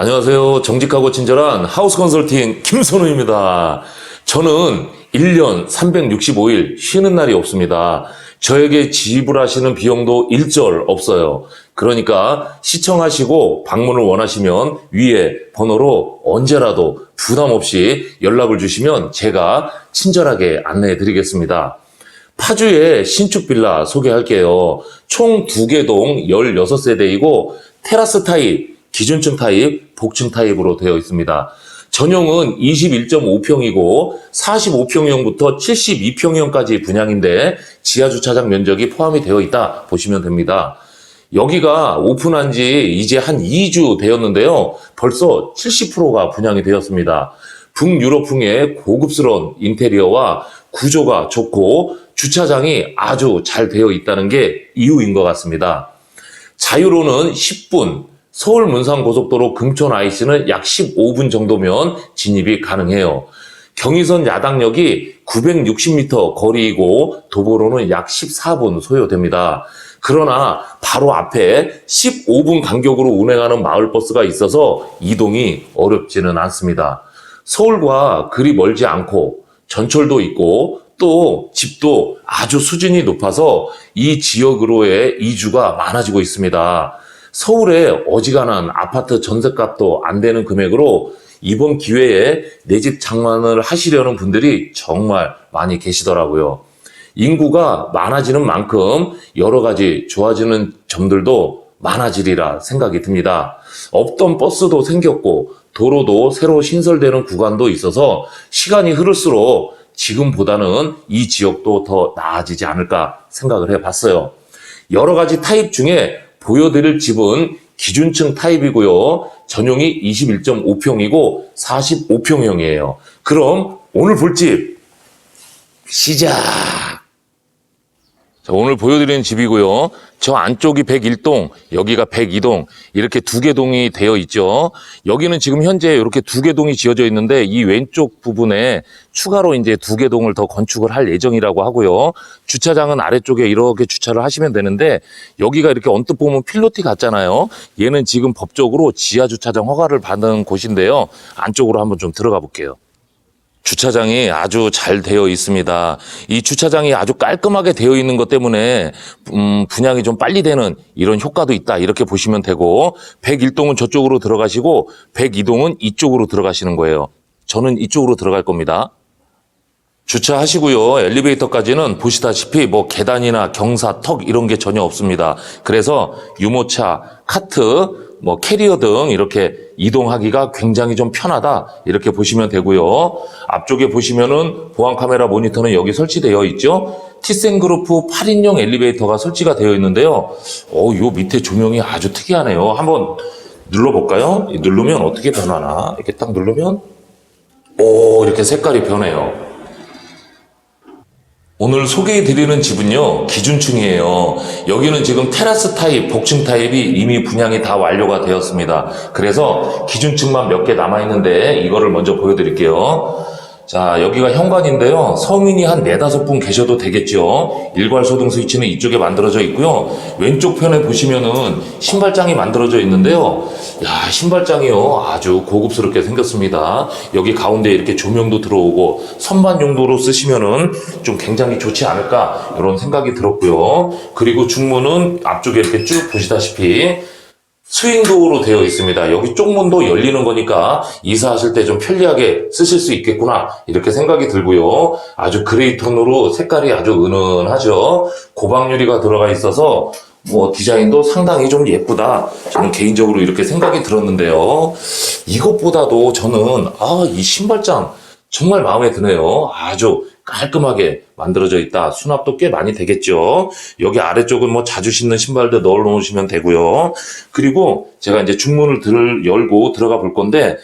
안녕하세요. 정직하고 친절한 하우스 컨설팅 김선우입니다. 저는 1년 365일 쉬는 날이 없습니다. 저에게 지불하시는 비용도 일절 없어요. 그러니까 시청하시고 방문을 원하시면 위에 번호로 언제라도 부담 없이 연락을 주시면 제가 친절하게 안내해 드리겠습니다. 파주의 신축 빌라 소개할게요. 총두개동 16세대이고 테라스 타입, 기준층 타입, 복층 타입으로 되어 있습니다. 전용은 21.5평이고 45평형부터 72평형까지 분양인데 지하 주차장 면적이 포함이 되어 있다 보시면 됩니다. 여기가 오픈한 지 이제 한 2주 되었는데요. 벌써 70%가 분양이 되었습니다. 북유럽풍의 고급스러운 인테리어와 구조가 좋고 주차장이 아주 잘 되어 있다는 게 이유인 것 같습니다. 자유로는 10분, 서울 문산 고속도로 금천 IC는 약 15분 정도면 진입이 가능해요. 경의선 야당역이 960m 거리이고 도보로는 약 14분 소요됩니다. 그러나 바로 앞에 15분 간격으로 운행하는 마을버스가 있어서 이동이 어렵지는 않습니다. 서울과 그리 멀지 않고 전철도 있고 또 집도 아주 수준이 높아서 이 지역으로의 이주가 많아지고 있습니다. 서울에 어지간한 아파트 전세값도 안 되는 금액으로 이번 기회에 내 집 장만을 하시려는 분들이 정말 많이 계시더라고요. 인구가 많아지는 만큼 여러 가지 좋아지는 점들도 많아지리라 생각이 듭니다. 없던 버스도 생겼고 도로도 새로 신설되는 구간도 있어서 시간이 흐를수록 지금보다는 이 지역도 더 나아지지 않을까 생각을 해봤어요. 여러 가지 타입 중에 보여드릴 집은 기준층 타입이고요. 전용이 21.5평이고 45평형이에요. 그럼 오늘 볼 집 시작! 자, 오늘 보여드리는 집이고요. 저 안쪽이 101동, 여기가 102동, 이렇게 두 개 동이 되어 있죠. 여기는 지금 현재 이렇게 두 개 동이 지어져 있는데 이 왼쪽 부분에 추가로 이제 두 개 동을 더 건축을 할 예정이라고 하고요. 주차장은 아래쪽에 이렇게 주차를 하시면 되는데 여기가 이렇게 언뜻 보면 필로티 같잖아요. 얘는 지금 법적으로 지하 주차장 허가를 받은 곳인데요. 안쪽으로 한번 좀 들어가 볼게요. 주차장이 아주 잘 되어 있습니다. 이 주차장이 아주 깔끔하게 되어 있는 것 때문에 음, 분양이 좀 빨리 되는 이런 효과도 있다 이렇게 보시면 되고 101동은 저쪽으로 들어가시고 102동은 이쪽으로 들어가시는 거예요. 저는 이쪽으로 들어갈 겁니다. 주차하시고요. 엘리베이터까지는 보시다시피 뭐 계단이나 경사, 턱 이런 게 전혀 없습니다. 그래서 유모차, 카트, 뭐 캐리어 등 이렇게 이동하기가 굉장히 좀 편하다 이렇게 보시면 되고요. 앞쪽에 보시면은 보안 카메라 모니터는 여기 설치되어 있죠. 티센그루프 8인용 엘리베이터가 설치가 되어 있는데요. 어, 요 밑에 조명이 아주 특이하네요. 한번 눌러볼까요? 누르면 어떻게 변하나? 이렇게 딱 누르면 오 이렇게 색깔이 변해요. 오늘 소개해 드리는 집은요, 기준층이에요. 여기는 지금 테라스 타입, 복층 타입이 이미 분양이 다 완료가 되었습니다. 그래서 기준층만 몇 개 남아 있는데 이거를 먼저 보여드릴게요. 자, 여기가 현관인데요. 성인이 한 네다섯 분 계셔도 되겠죠. 일괄 소등 스위치는 이쪽에 만들어져 있고요. 왼쪽 편에 보시면은 신발장이 만들어져 있는데요. 야, 신발장이요. 아주 고급스럽게 생겼습니다. 여기 가운데 이렇게 조명도 들어오고 선반 용도로 쓰시면은 좀 굉장히 좋지 않을까 이런 생각이 들었고요. 그리고 중문은 앞쪽에 이렇게 쭉 보시다시피 스윙도어로 되어 있습니다. 여기 쪽문도 열리는 거니까 이사하실 때 좀 편리하게 쓰실 수 있겠구나 이렇게 생각이 들고요. 아주 그레이 톤으로 색깔이 아주 은은하죠. 고방유리가 들어가 있어서 뭐 디자인도 상당히 좀 예쁘다. 저는 개인적으로 이렇게 생각이 들었는데요. 이것보다도 저는 아 이 신발장 정말 마음에 드네요. 아주 깔끔하게 만들어져 있다. 수납도 꽤 많이 되겠죠. 여기 아래쪽은 뭐 자주 신는 신발들 넣어 놓으시면 되고요. 그리고 제가 이제 중문을 들, 열고 들어가 볼 건데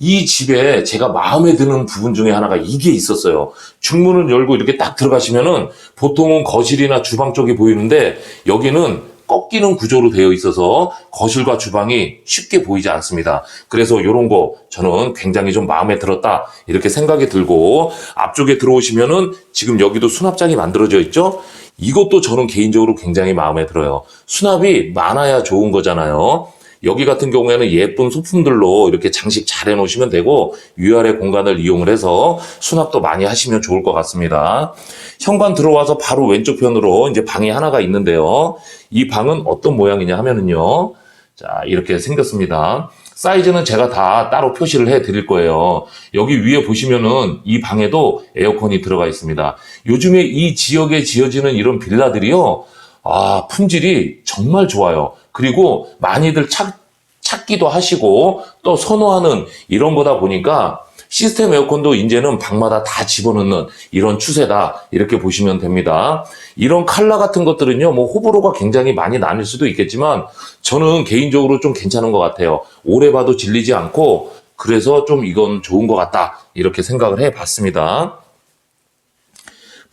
이 집에 제가 마음에 드는 부분 중에 하나가 이게 있었어요. 중문을 열고 이렇게 딱 들어가시면은 보통은 거실이나 주방 쪽이 보이는데 여기는 꺾이는 구조로 되어 있어서 거실과 주방이 쉽게 보이지 않습니다. 그래서 이런 거 저는 굉장히 좀 마음에 들었다 이렇게 생각이 들고 앞쪽에 들어오시면은 지금 여기도 수납장이 만들어져 있죠. 이것도 저는 개인적으로 굉장히 마음에 들어요. 수납이 많아야 좋은 거잖아요. 여기 같은 경우에는 예쁜 소품들로 이렇게 장식 잘 해놓으시면 되고 위아래 공간을 이용을 해서 수납도 많이 하시면 좋을 것 같습니다. 현관 들어와서 바로 왼쪽 편으로 이제 방이 하나가 있는데요. 이 방은 어떤 모양이냐 하면은요. 자, 이렇게 생겼습니다. 사이즈는 제가 다 따로 표시를 해 드릴 거예요. 여기 위에 보시면은 이 방에도 에어컨이 들어가 있습니다. 요즘에 이 지역에 지어지는 이런 빌라들이요. 아, 품질이 정말 좋아요. 그리고 많이들 찾, 찾기도 하시고 또 선호하는 이런 거다 보니까 시스템 에어컨도 이제는 방마다 다 집어넣는 이런 추세다. 이렇게 보시면 됩니다. 이런 칼라 같은 것들은요, 뭐 호불호가 굉장히 많이 나뉠 수도 있겠지만 저는 개인적으로 좀 괜찮은 것 같아요. 오래 봐도 질리지 않고 그래서 좀 이건 좋은 것 같다. 이렇게 생각을 해 봤습니다.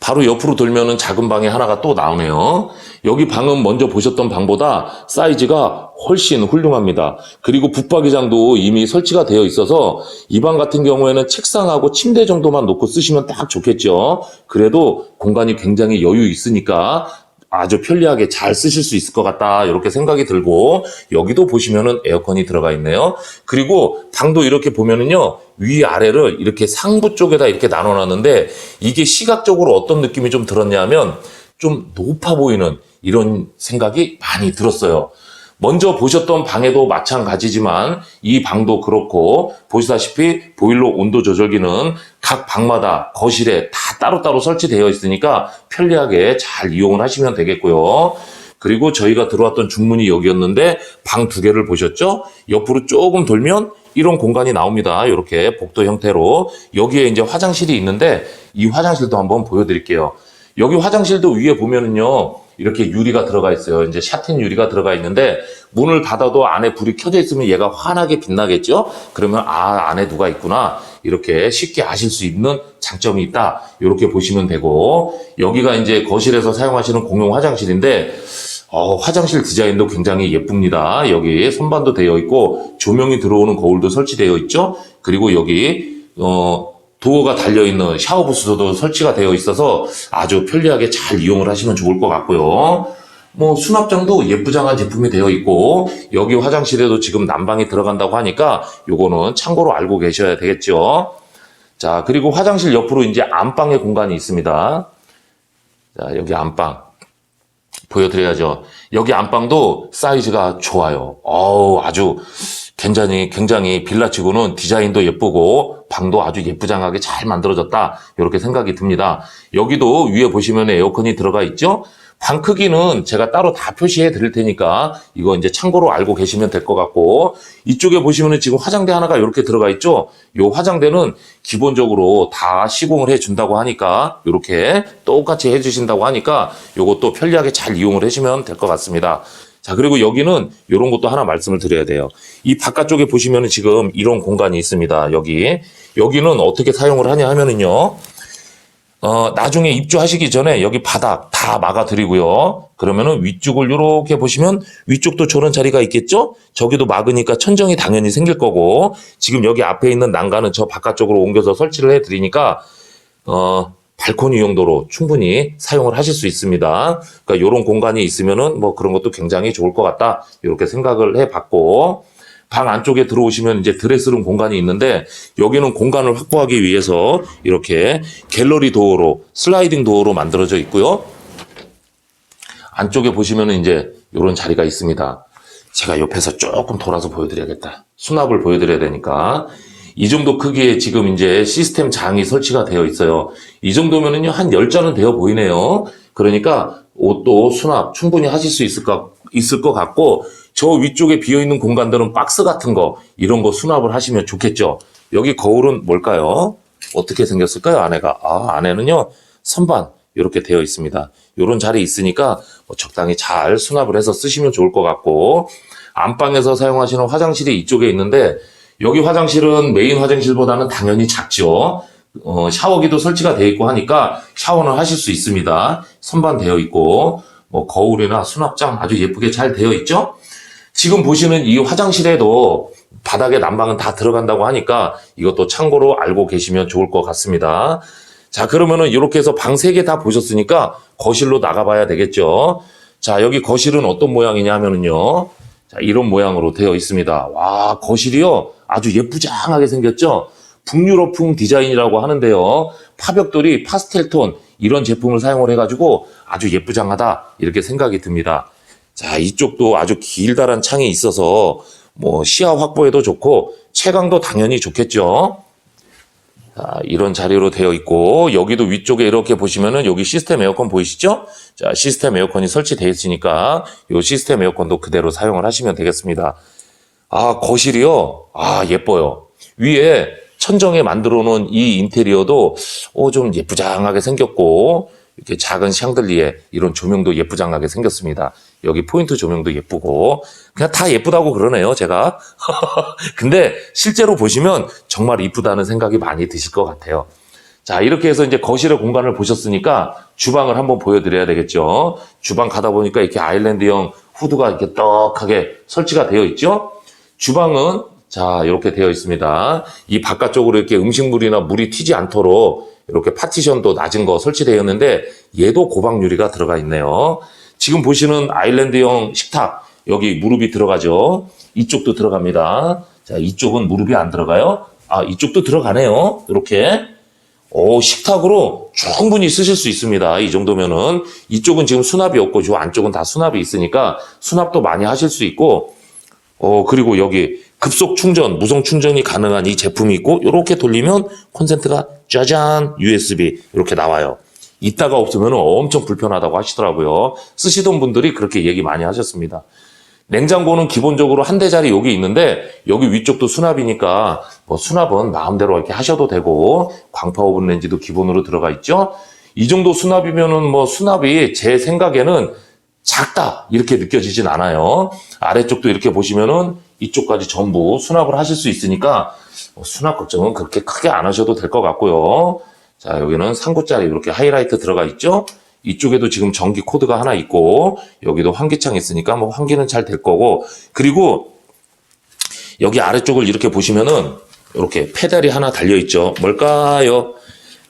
바로 옆으로 돌면은 작은 방이 하나가 또 나오네요. 여기 방은 먼저 보셨던 방보다 사이즈가 훨씬 훌륭합니다. 그리고 붙박이장도 이미 설치가 되어 있어서 이 방 같은 경우에는 책상하고 침대 정도만 놓고 쓰시면 딱 좋겠죠. 그래도 공간이 굉장히 여유 있으니까 아주 편리하게 잘 쓰실 수 있을 것 같다 이렇게 생각이 들고 여기도 보시면은 에어컨이 들어가 있네요. 그리고 방도 이렇게 보면은요 위 아래를 이렇게 상부 쪽에다 이렇게 나눠 놨는데 이게 시각적으로 어떤 느낌이 좀 들었냐면 좀 높아 보이는 이런 생각이 많이 들었어요. 먼저 보셨던 방에도 마찬가지지만 이 방도 그렇고 보시다시피 보일러 온도 조절기는 각 방마다 거실에 다 따로따로 설치되어 있으니까 편리하게 잘 이용을 하시면 되겠고요. 그리고 저희가 들어왔던 중문이 여기였는데 방 두 개를 보셨죠? 옆으로 조금 돌면 이런 공간이 나옵니다. 이렇게 복도 형태로 여기에 이제 화장실이 있는데 이 화장실도 한번 보여드릴게요. 여기 화장실도 위에 보면은요. 이렇게 유리가 들어가 있어요. 이제 샤틴 유리가 들어가 있는데 문을 닫아도 안에 불이 켜져 있으면 얘가 환하게 빛나겠죠? 그러면 아 안에 누가 있구나 이렇게 쉽게 아실 수 있는 장점이 있다. 이렇게 보시면 되고 여기가 이제 거실에서 사용하시는 공용 화장실인데 어, 화장실 디자인도 굉장히 예쁩니다. 여기 선반도 되어 있고 조명이 들어오는 거울도 설치되어 있죠. 그리고 여기 어, 도어가 달려있는 샤워 부스도 설치가 되어 있어서 아주 편리하게 잘 이용을 하시면 좋을 것 같고요. 뭐 수납장도 예쁘장한 제품이 되어 있고 여기 화장실에도 지금 난방이 들어간다고 하니까 요거는 참고로 알고 계셔야 되겠죠. 자 그리고 화장실 옆으로 이제 안방의 공간이 있습니다. 자 여기 안방 보여드려야죠. 여기 안방도 사이즈가 좋아요. 어우 아주 굉장히 굉장히 빌라치고는 디자인도 예쁘고 방도 아주 예쁘장하게 잘 만들어졌다 이렇게 생각이 듭니다. 여기도 위에 보시면 에어컨이 들어가 있죠. 방 크기는 제가 따로 다 표시해 드릴 테니까 이거 이제 참고로 알고 계시면 될 것 같고 이쪽에 보시면은 지금 화장대 하나가 이렇게 들어가 있죠. 요 화장대는 기본적으로 다 시공을 해 준다고 하니까 이렇게 똑같이 해 주신다고 하니까 요것도 편리하게 잘 이용을 하시면 될 것 같습니다. 자, 그리고 여기는 이런 것도 하나 말씀을 드려야 돼요. 이 바깥쪽에 보시면은 지금 이런 공간이 있습니다. 여기. 여기는 어떻게 사용을 하냐 하면은요. 어, 나중에 입주하시기 전에 여기 바닥 다 막아드리고요. 그러면은 위쪽을 이렇게 보시면 위쪽도 저런 자리가 있겠죠? 저기도 막으니까 천정이 당연히 생길 거고 지금 여기 앞에 있는 난간은 저 바깥쪽으로 옮겨서 설치를 해드리니까 어, 발코니 용도로 충분히 사용을 하실 수 있습니다. 그러니까 이런 공간이 있으면은 뭐 그런 것도 굉장히 좋을 것 같다. 이렇게 생각을 해봤고 방 안쪽에 들어오시면 이제 드레스룸 공간이 있는데 여기는 공간을 확보하기 위해서 이렇게 갤러리 도어로 슬라이딩 도어로 만들어져 있고요. 안쪽에 보시면은 이제 이런 자리가 있습니다. 제가 옆에서 조금 돌아서 보여드려야겠다. 수납을 보여드려야 되니까. 이 정도 크기의 지금 이제 시스템 장이 설치가 되어 있어요. 이 정도면은요, 한 10잔은 되어 보이네요. 그러니까 옷도 수납 충분히 하실 수 있을 것, 있을 것 같고, 저 위쪽에 비어있는 공간들은 박스 같은 거, 이런 거 수납을 하시면 좋겠죠. 여기 거울은 뭘까요? 어떻게 생겼을까요, 안에가? 아, 안에는요, 선반, 이렇게 되어 있습니다. 이런 자리 있으니까 뭐 적당히 잘 수납을 해서 쓰시면 좋을 것 같고, 안방에서 사용하시는 화장실이 이쪽에 있는데, 여기 화장실은 메인 화장실보다는 당연히 작죠. 어, 샤워기도 설치가 되어 있고 하니까 샤워는 하실 수 있습니다. 선반 되어 있고, 뭐 거울이나 수납장 아주 예쁘게 잘 되어 있죠. 지금 보시는 이 화장실에도 바닥에 난방은 다 들어간다고 하니까 이것도 참고로 알고 계시면 좋을 것 같습니다. 자, 그러면은 이렇게 해서 방 세 개 다 보셨으니까 거실로 나가봐야 되겠죠. 자, 여기 거실은 어떤 모양이냐 하면은요. 자, 이런 모양으로 되어 있습니다. 와, 거실이요. 아주 예쁘장하게 생겼죠? 북유럽풍 디자인이라고 하는데요. 파벽돌이 파스텔톤 이런 제품을 사용을 해가지고 아주 예쁘장하다 이렇게 생각이 듭니다. 자, 이쪽도 아주 길다란 창이 있어서 뭐 시야 확보에도 좋고 채광도 당연히 좋겠죠. 자, 이런 자리로 되어 있고 여기도 위쪽에 이렇게 보시면은 여기 시스템 에어컨 보이시죠? 자, 시스템 에어컨이 설치되어 있으니까 이 시스템 에어컨도 그대로 사용을 하시면 되겠습니다. 아, 거실이요. 아, 예뻐요. 위에 천정에 만들어 놓은 이 인테리어도 어, 좀 예쁘장하게 생겼고 이렇게 작은 샹들리에 이런 조명도 예쁘장하게 생겼습니다. 여기 포인트 조명도 예쁘고 그냥 다 예쁘다고 그러네요, 제가. 근데 실제로 보시면 정말 이쁘다는 생각이 많이 드실 것 같아요. 자, 이렇게 해서 이제 거실의 공간을 보셨으니까 주방을 한번 보여드려야 되겠죠. 주방 가다 보니까 이렇게 아일랜드형 후드가 이렇게 떡하게 설치가 되어 있죠. 주방은 자, 이렇게 되어 있습니다. 이 바깥쪽으로 이렇게 음식물이나 물이 튀지 않도록 이렇게 파티션도 낮은 거 설치되어 있는데 얘도 고방 유리가 들어가 있네요. 지금 보시는 아일랜드형 식탁 여기 무릎이 들어가죠. 이쪽도 들어갑니다. 자, 이쪽은 무릎이 안 들어가요. 아, 이쪽도 들어가네요. 이렇게. 오, 식탁으로 충분히 쓰실 수 있습니다. 이 정도면은. 이쪽은 지금 수납이 없고, 저 안쪽은 다 수납이 있으니까 수납도 많이 하실 수 있고, 어, 그리고 여기 급속 충전, 무선 충전이 가능한 이 제품이 있고, 이렇게 돌리면 콘센트가 짜잔, USB 이렇게 나와요. 이따가 없으면 엄청 불편하다고 하시더라고요. 쓰시던 분들이 그렇게 얘기 많이 하셨습니다. 냉장고는 기본적으로 한 대짜리 여기 있는데 여기 위쪽도 수납이니까 뭐 수납은 마음대로 이렇게 하셔도 되고 광파 오븐 렌지도 기본으로 들어가 있죠. 이 정도 수납이면은 뭐 수납이 제 생각에는 작다 이렇게 느껴지진 않아요. 아래쪽도 이렇게 보시면은 이쪽까지 전부 수납을 하실 수 있으니까 뭐 수납 걱정은 그렇게 크게 안 하셔도 될 것 같고요. 자 여기는 3구짜리 이렇게 하이라이트 들어가 있죠. 이쪽에도 지금 전기 코드가 하나 있고 여기도 환기창 있으니까 뭐 환기는 잘 될 거고 그리고 여기 아래쪽을 이렇게 보시면은 이렇게 페달이 하나 달려 있죠. 뭘까요?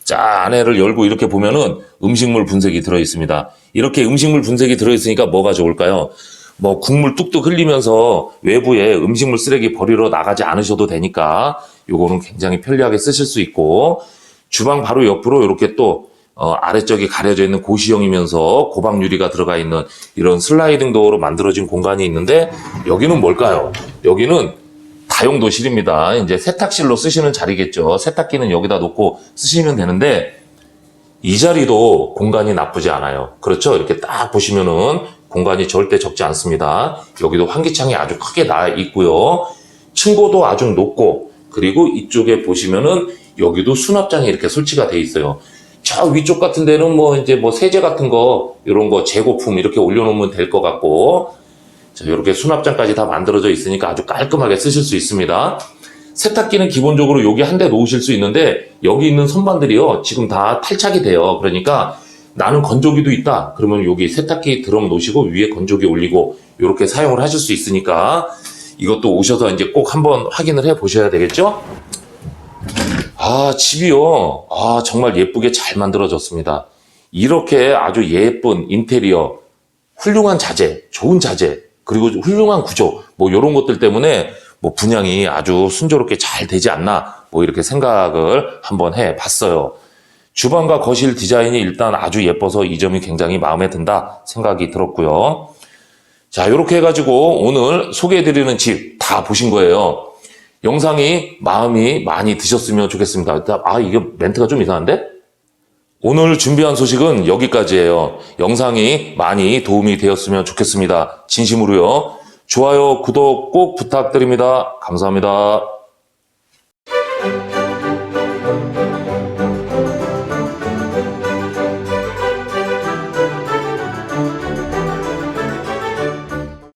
자 안에를 열고 이렇게 보면은 음식물 분쇄기 들어 있습니다. 이렇게 음식물 분쇄기 들어 있으니까 뭐가 좋을까요? 뭐 국물 뚝뚝 흘리면서 외부에 음식물 쓰레기 버리러 나가지 않으셔도 되니까 요거는 굉장히 편리하게 쓰실 수 있고 주방 바로 옆으로 이렇게 또 어, 아래쪽이 가려져 있는 고시형이면서 고방 유리가 들어가 있는 이런 슬라이딩 도어로 만들어진 공간이 있는데 여기는 뭘까요? 여기는 다용도실입니다. 이제 세탁실로 쓰시는 자리겠죠. 세탁기는 여기다 놓고 쓰시면 되는데 이 자리도 공간이 나쁘지 않아요. 그렇죠? 이렇게 딱 보시면은 공간이 절대 적지 않습니다. 여기도 환기창이 아주 크게 나 있고요. 층고도 아주 높고 그리고 이쪽에 보시면은 여기도 수납장이 이렇게 설치가 돼 있어요. 저 위쪽 같은 데는 뭐 이제 뭐 세제 같은 거 이런 거 재고품 이렇게 올려놓으면 될 것 같고 자, 이렇게 수납장까지 다 만들어져 있으니까 아주 깔끔하게 쓰실 수 있습니다. 세탁기는 기본적으로 여기 한 대 놓으실 수 있는데 여기 있는 선반들이요 지금 다 탈착이 돼요. 그러니까 나는 건조기도 있다. 그러면 여기 세탁기 드럼 놓으시고 위에 건조기 올리고 이렇게 사용을 하실 수 있으니까 이것도 오셔서 이제 꼭 한번 확인을 해 보셔야 되겠죠? 아, 집이요. 아, 정말 예쁘게 잘 만들어졌습니다. 이렇게 아주 예쁜 인테리어, 훌륭한 자재, 좋은 자재, 그리고 훌륭한 구조, 뭐 이런 것들 때문에 뭐 분양이 아주 순조롭게 잘 되지 않나, 뭐 이렇게 생각을 한번 해 봤어요. 주방과 거실 디자인이 일단 아주 예뻐서 이 점이 굉장히 마음에 든다 생각이 들었고요. 자, 이렇게 해가지고 오늘 소개해드리는 집 다 보신 거예요. 영상이 마음이 많이 드셨으면 좋겠습니다. 아, 이게 멘트가 좀 이상한데? 오늘 준비한 소식은 여기까지예요. 영상이 많이 도움이 되었으면 좋겠습니다. 진심으로요. 좋아요, 구독 꼭 부탁드립니다. 감사합니다.